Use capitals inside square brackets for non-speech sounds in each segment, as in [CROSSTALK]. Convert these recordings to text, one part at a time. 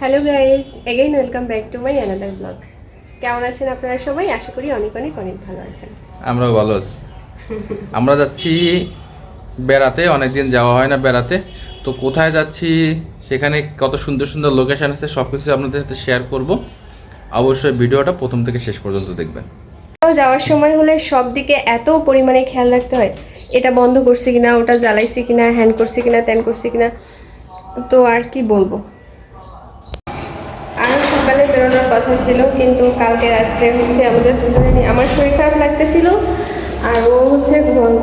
Hello guys again welcome back to my another blog কেমন আছেন আপনারা সবাই? আশা করি অনেক অনেক অনেক ভালো আছেন। আমরাও ভালো আছি। আমরা যাচ্ছি বেড়াতে। অনেকদিন যাওয়া হয় না বেড়াতে। তো কোথায় যাচ্ছি সেখানে কত সুন্দর সুন্দর লোকেশন আছে সব কিছু আপনাদের সাথে শেয়ার করব। অবশ্যই ভিডিওটা প্রথম থেকে শেষ পর্যন্ত দেখবেন। যাওয়ার সময় হলে সব দিকে এত পরিমাণে খেয়াল রাখতে হয়। এটা বন্ধ করছি কিনা, ওটা জ্বালাইছি কিনা হ্যান্ড করছি কিনা, ত্যান করছি কিনা, তো আর কি বলব। আরও সকালে বেরোনোর কথা ছিল, কিন্তু কালকে রাত্রে হচ্ছে আমাদের দুজনে আমার শরীর খারাপ লাগতেছিল, আর ও হচ্ছে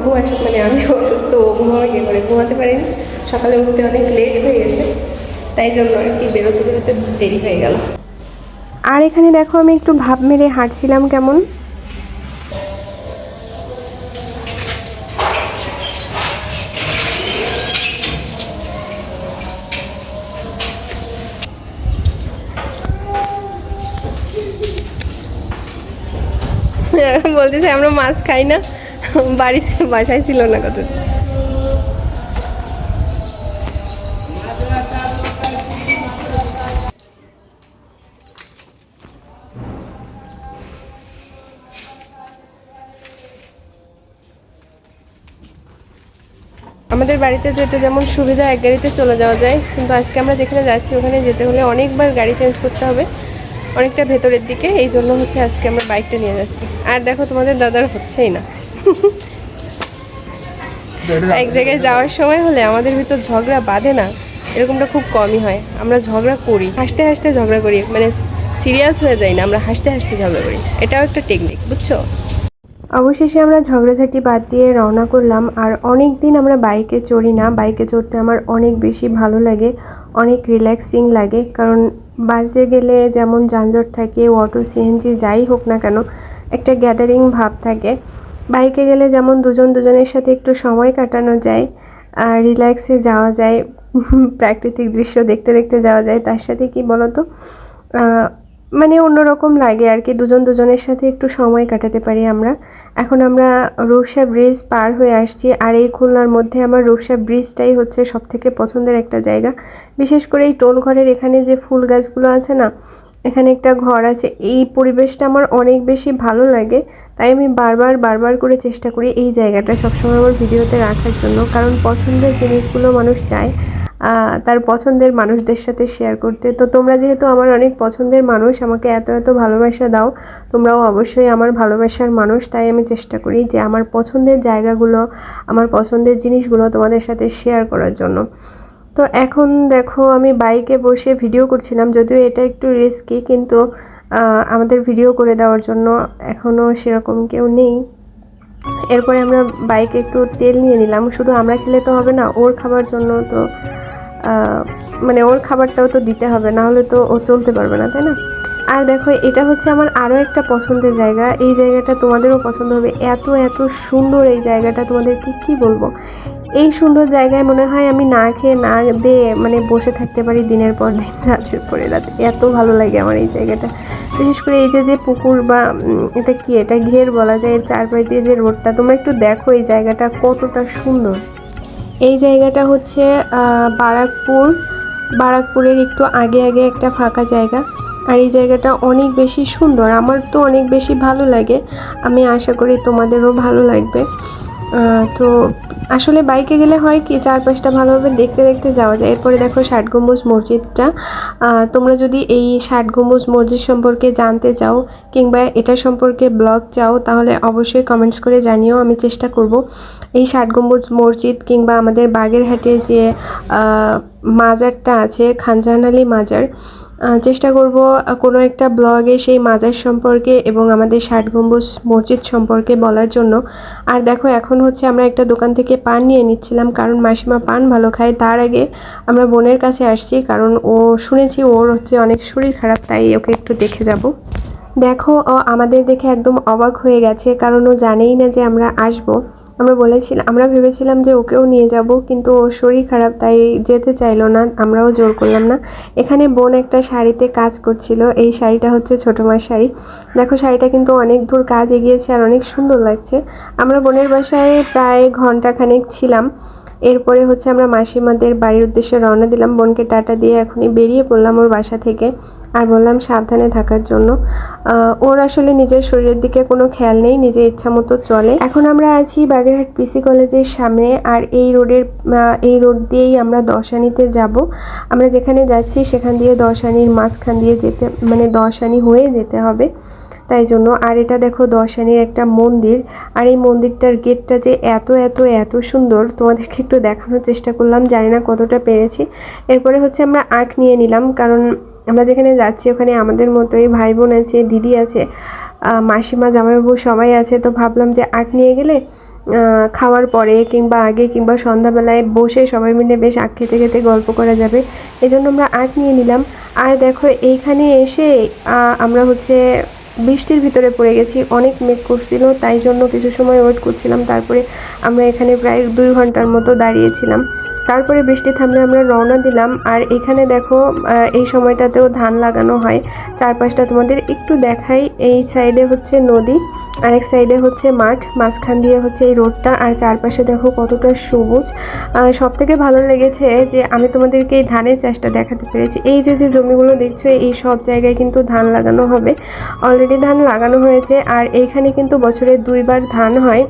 ঘুম আসছে মানে আমি অসুস্থ, ও ঘুমাবে গিয়ে করে? ঘুমাতে পারিনি। সকালে উঠতে অনেক লেট হয়ে গেছে, তাই জন্য আর কি বেরোতে বেরোতে দেরি হয়ে গেল। আর এখানে দেখো আমি একটু ভাব মেরে হাঁটছিলাম কেমন? [LAUGHS] বলতেছে, আমরা মাছ খাই না। [LAUGHS] বাড়ি বাসায় ছিল না কত। আমাদের বাড়িতে যেতে যেমন সুবিধা, এক গাড়িতে চলে যাওয়া যায়। কিন্তু আজকে আমরা যেখানে যাচ্ছি, ওখানে যেতে হলে অনেকবার গাড়ি চেঞ্জ করতে হবে। অনেকটা ভেতরের দিকে, এই জন্য হচ্ছে আজকে আমরা বাইকটা নিয়ে যাচ্ছি। আর দেখো তোমাদের দাদার হচ্ছেই না। এক জায়গায় যাওয়ার সময় হলে আমাদের ভিতর ঝগড়া বাঁধে না, এরকমটা খুব কমই হয়। আমরা ঝগড়া করি, হাসতে হাসতে ঝগড়া করি মানে সিরিয়াস হয়ে যাই না, আমরা হাসতে হাসতে ঝগড়া করি। এটাও একটা টেকনিক বুঝছ? অবশেষে আমরা ঝগড়াঝাটি বাদ দিয়ে রওনা করলাম, আর অনেক দিন আমরা বাইকে চড়ি না। বাইকে চড়তে আমার অনেক বেশি ভালো লাগে, অনেক রিল্যাক্সিং লাগে, কারণ বাসে গেলে যেমন যানজট থাকে অটো সিএনজি যাই হোক না কেন, একটা গ্যাদারিং ভাব থাকে। বাইকে গেলে যেমন দুজন দুজনের সাথে একটু সময় কাটানো যায়, আর রিল্যাক্সে যাওয়া যায়, [LAUGHS] প্রাকৃতিক দৃশ্য দেখতে দেখতে যাওয়া যায়, তার সাথে কি বলতো? মানে অন্যরকম লাগে আর কি। দুজন দুজনের সাথে একটু সময় কাটাতে পারি আমরা। এখন আমরা রূপসা ব্রিজ পার হয়ে আসছি আর এই খুলনার মধ্যে আমার রূপসা ব্রিজটাই হচ্ছে সব থেকে পছন্দের একটা জায়গা। বিশেষ করে এই টোল ঘরের এখানে যে ফুল গাছগুলো আছে না, এখানে একটা ঘর আছে। এই পরিবেশটা আমার অনেক বেশি ভালো লাগে, তাই আমি বারবার বারবার করে চেষ্টা করি এই জায়গাটা সবসময় আমার ভিডিওতে রাখার জন্য। কারণ পছন্দের জিনিসগুলো মানুষ চায়। তার পছন্দের মানুষদের সাথে শেয়ার করতে। তো তোমরা যেহেতু আমার অনেক পছন্দের মানুষ, আমাকে এত এত ভালোবাসা দাও, তোমরাও অবশ্যই আমার ভালোবাসার মানুষ। তাই আমি চেষ্টা করি যে আমার পছন্দের জায়গাগুলো, আমার পছন্দের জিনিসগুলো তোমাদের সাথে শেয়ার করার জন্য। তো এখন দেখো, আমি বাইকে বসে ভিডিও করছিলাম, যদিও এটা একটু রিস্কি কিন্তু আমাদের ভিডিও করে দেওয়ার জন্য এখনও সেরকম কেউ নেই। এরপরে আমরা বাইকে একটু তেল নিয়ে নিলাম। শুধু আমরা খেলে তো হবে না, ওর খাবার জন্য তো মানে ওর খাবারটাও তো দিতে হবে, না হলে তো ও চলতে পারবে না, তাই না? আর দেখো, এটা হচ্ছে আমার আরও একটা পছন্দের জায়গা। এই জায়গাটা তোমাদেরও পছন্দ হবে। এত এত সুন্দর এই জায়গাটা তোমাদেরকে কি বলব? এই সুন্দর জায়গায় মনে হয় আমি না খেয়ে, না দিয়ে মানে বসে থাকতে পারি দিনের পর দিন, রাতের পরে রাত। এত ভালো লাগে আমার এই জায়গাটা। বিশেষ করে এই যে যে পুকুর বা এটা কি, এটা ঘের বলা যায়, এর চারপাশ দিয়ে যে রোডটা, তোমরা একটু দেখো এই জায়গাটা কতটা সুন্দর। এই জায়গাটা হচ্ছে বারাকপুর। বারাকপুরের একটু আগে আগে একটা ফাঁকা জায়গা। আর এই জায়গাটা অনেক বেশি সুন্দর। আমার তো অনেক বেশি ভালো লাগে। আমি আশা করি তোমাদেরও ভালো লাগবে। তো আসলে বাইকে গেলে হয় কি, চারপাশটা ভালোভাবে দেখতে দেখতে যাওয়া যায়। এরপরে দেখো ষাট গম্বুজ মসজিদটা। তোমরা যদি এই ষাট গম্বুজ মসজিদ সম্পর্কে জানতে চাও কিংবা এটা সম্পর্কে ব্লগ চাও, তাহলে অবশ্যই কমেন্টস করে জানিও, আমি চেষ্টা করব। এই ষাট গম্বুজ মসজিদ কিংবা আমাদের বাগেরহাটে যে মাজারটা আছে, খানজাহান আলী মাজার চেষ্টা করব কোনো একটা ব্লগে সেই মাজার সম্পর্কে এবং আমাদের ষাট গম্বুজ মসজিদ সম্পর্কে বলার জন্য। আর দেখো, এখন হচ্ছে আমরা একটা দোকান থেকে পান নিয়ে নিচ্ছিলাম, কারণ মাসিমা পান ভালো খায়। তার আগে আমরা বোনের কাছে আসছি, কারণ ও শুনেছি ওর হচ্ছে অনেক শরীর খারাপ, তাই ওকে একটু দেখে যাব। দেখো, ও আমাদের দেখে একদম অবাক হয়ে গেছে, কারণ ও জানেই না যে আমরা আসব। আমরা বলেছিলাম, আমরা ভেবেছিলাম যে ওকেও নিয়ে যাব, কিন্তু ওর শরীর খারাপ, তাই যেতে চাইলো না, আমরাও জোর করলাম না। এখানে বোন একটা শাড়িতে কাজ করছিল, এই শাড়িটা হচ্ছে ছোটো মার শাড়ি। দেখো, শাড়িটা কিন্তু অনেক দূর কাজ এগিয়েছে আর অনেক সুন্দর লাগছে। আমরা বোনের বাসায় প্রায় ঘন্টাখানেক ছিলাম। এরপরে হচ্ছে আমরা মাসিমাদের বাড়ির উদ্দেশ্যে রওনা দিলাম। বোনকে টাটা দিয়ে এখনই বেরিয়ে পড়লাম ওর বাসা থেকে। আর বললাম সাবধানে থাকার জন্য। ওর আসলে নিজের শরীরের দিকে কোনো খেয়াল নেই, নিজের ইচ্ছা মতো চলে। এখন আমরা আছি বাগেরহাট পিসি কলেজের সামনে আর এই রোডের এই রোড দিয়েই আমরা দশানিতে যাব। আমরা যেখানে যাচ্ছি সেখান দিয়ে দশানির মাঝখান দিয়ে যেতে মানে দশানি হয়ে যেতে হবে। তাই জন্য, আর এটা দেখো দশানির একটা মন্দির, আর এই মন্দিরটার গেটটা যে এত এত এত সুন্দর, তোমাদেরকে একটু দেখানোর চেষ্টা করলাম, জানি না কতটা পেরেছি। এরপরে হচ্ছে আমরা আঁক নিয়ে নিলাম, কারণ আমরা যেখানে যাচ্ছি ওখানে আমাদের মতোই ভাই বোন আছে, দিদি আছে মাসিমা, জামাইবাবু সবাই আছে, তো ভাবলাম যে আঁক নিয়ে গেলে খাওয়ার পরে কিংবা আগে কিংবা সন্ধ্যাবেলায় বসে সবাই মিলে বেশ আঁক খেতে খেতে গল্প করা যাবে এই জন্য আমরা আঁক নিয়ে নিলাম। আর দেখো এইখানে এসে আমরা হচ্ছে বৃষ্টির ভিতরে পড়ে গেছি, অনেক মেঘ করছিল, তাই জন্য কিছু সময় ওয়েট করছিলাম। তারপরে আমরা এখানে প্রায় দুই ঘণ্টার মতো দাঁড়িয়েছিলাম। তারপরে বৃষ্টি থামলে আমরা রওনা দিলাম। আর এখানে দেখো এই সময়টাতেও ধান লাগানো হয়। চারপাশটা তোমাদের একটু দেখাই। এই সাইডে হচ্ছে নদী, আরেক সাইডে হচ্ছে মাঠ। মাঝখান দিয়ে হচ্ছে এই রোডটা আর চারপাশে দেখো কতটা সবুজ। সব থেকে ভালো লেগেছে যে আমি তোমাদেরকে এই ধানের চাষটা দেখাতে পেরেছি। এই যে যে জমিগুলো দেখছ, এই সব জায়গায় কিন্তু ধান লাগানো হবে। অলরেডি ধান লাগানো হয়েছে আর এইখানে কিন্তু বছরে দুইবার ধান হয়।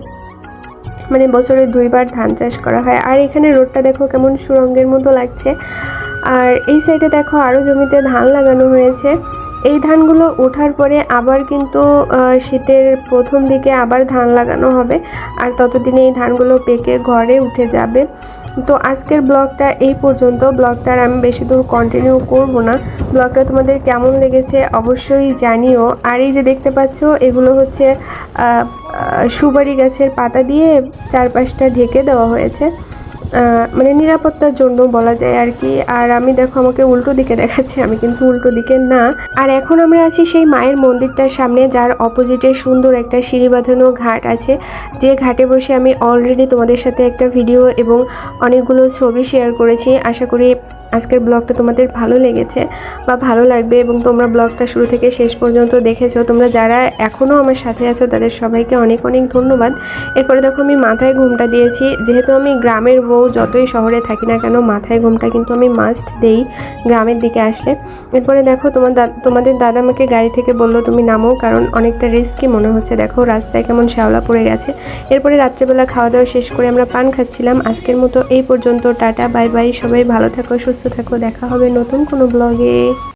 মানে বছরে দুইবার ধান চাষ করা হয়। আর এখানে রোডটা দেখো কেমন সুরঙ্গের মতো লাগছে। আর এই সাইডে দেখো আরও জমিতে ধান লাগানো হয়েছে। এই ধানগুলো ওঠার পরে আবার কিন্তু শীতের প্রথম দিকে আবার ধান লাগানো হবে। আর ততদিনে এই ধানগুলো পেকে ঘরে উঠে যাবে। তো আজকের ব্লগটা এই পর্যন্ত। ব্লগটার আমি বেশি দূর কন্টিনিউ করব না। ব্লগটা তোমাদের কেমন লেগেছে অবশ্যই জানিও। আর এই যে দেখতে পাচ্ছ, এগুলো হচ্ছে সুপারি গাছের পাতা দিয়ে চারপাশটা ঢেকে দেওয়া হয়েছে। মানে নিরাপত্তার জন্য বলা যায় আর কি। আর আমি দেখো আমাকে উল্টো দিকে দেখাচ্ছে, আমি কিন্তু উল্টো দিকে না। আর এখন আমরা আছি সেই মায়ের মন্দিরটার সামনে, যার অপোজিটে সুন্দর একটা সিঁড়ি বাঁধানো ঘাট আছে। যে ঘাটে বসে আমি অলরেডি তোমাদের সাথে একটা ভিডিও এবং অনেকগুলো ছবি শেয়ার করেছি। আশা করি আজকের ব্লগটা তোমাদের ভালো লেগেছে বা ভালো লাগবে এবং তোমরা ব্লগটা শুরু থেকে শেষ পর্যন্ত দেখেছ, তোমরা যারা এখনও আমার সাথে আছো তাদের সবাইকে অনেক অনেক ধন্যবাদ। এরপরে দেখো আমি মাথায় ঘুমটা দিয়েছি, যেহেতু আমি গ্রামের বউ, যতই শহরে থাকি না কেন মাথায় ঘুমটা কিন্তু আমি মাস্ট দেই গ্রামের দিকে আসলে। এরপরে দেখো তোমার তোমাদের দাদা আমাকে গাড়ি থেকে বলল তুমি নামো, কারণ অনেকটা রিস্কি মনে হচ্ছে। দেখো রাস্তায় কেমন শ্যাওলা পড়ে গেছে। এরপরে রাত্রেবেলা খাওয়া দাওয়া শেষ করে আমরা পান খাচ্ছিলাম। আজকের মতো এই পর্যন্ত, টাটা, বাই বাই, সবাই ভালো থাকো সুস্থ থাকো দেখা হবে নতুন কোনো ব্লগে